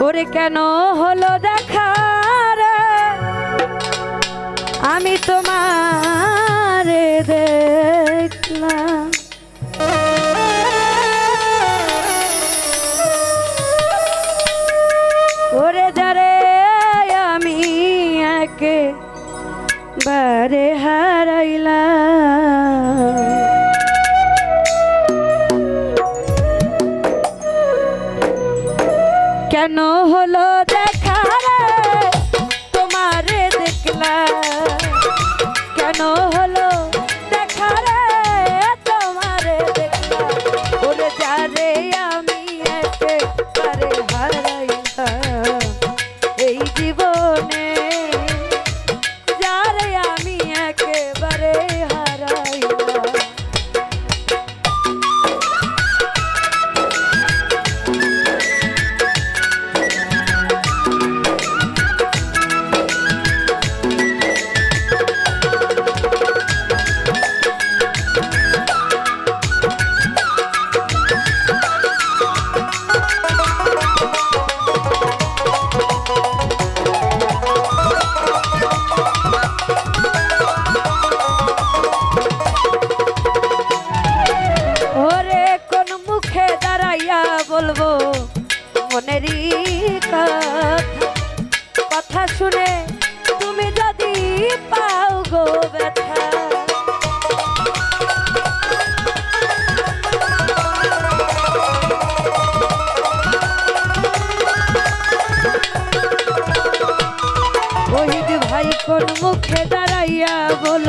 ওরে কেন হলো দেখা আমি তোমার কেন হলো কথা কথা শুনে তুমি যদি পাও গো ব্যথা। ভাই কোন মুখে দাঁড়াইয়া বল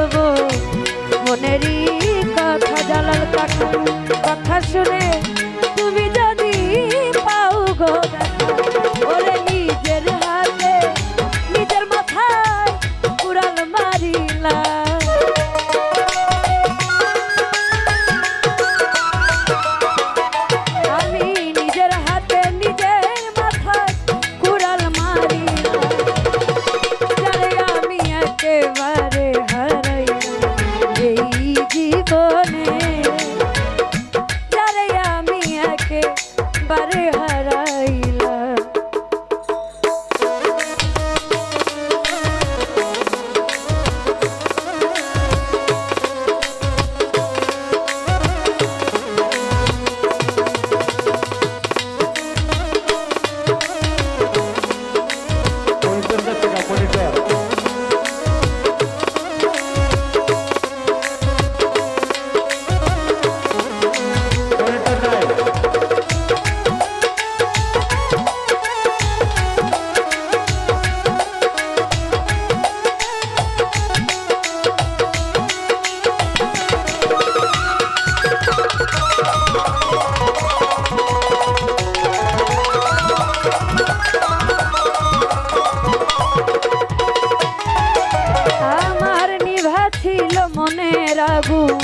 আগুন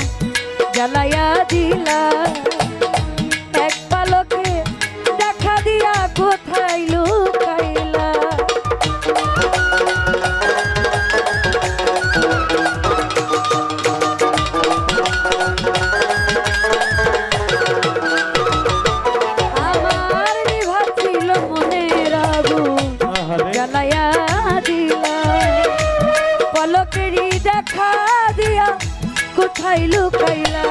জ্বালাইয়া দিলা। কোথায় লুকাইলা।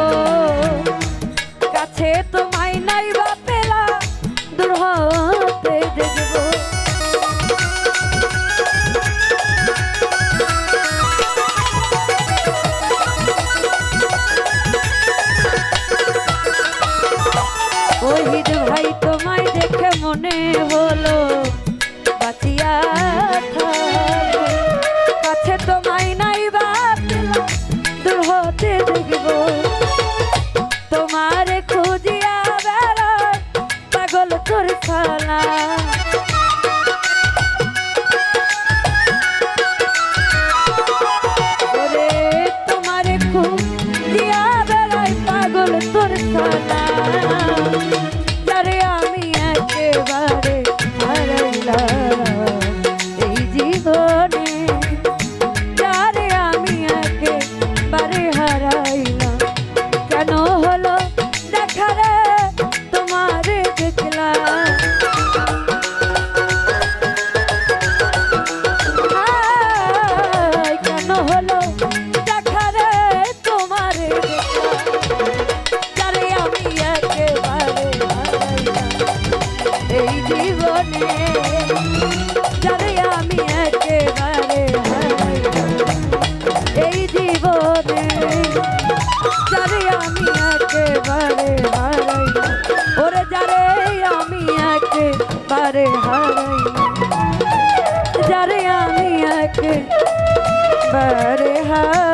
oh. এই জীবনে যাদের আমি একেবারে এই জীবনে যারে আমি একেবারে হারাই। ওরে যারে আমি একেবারে পারে যারে আমি একেবারে হারাই।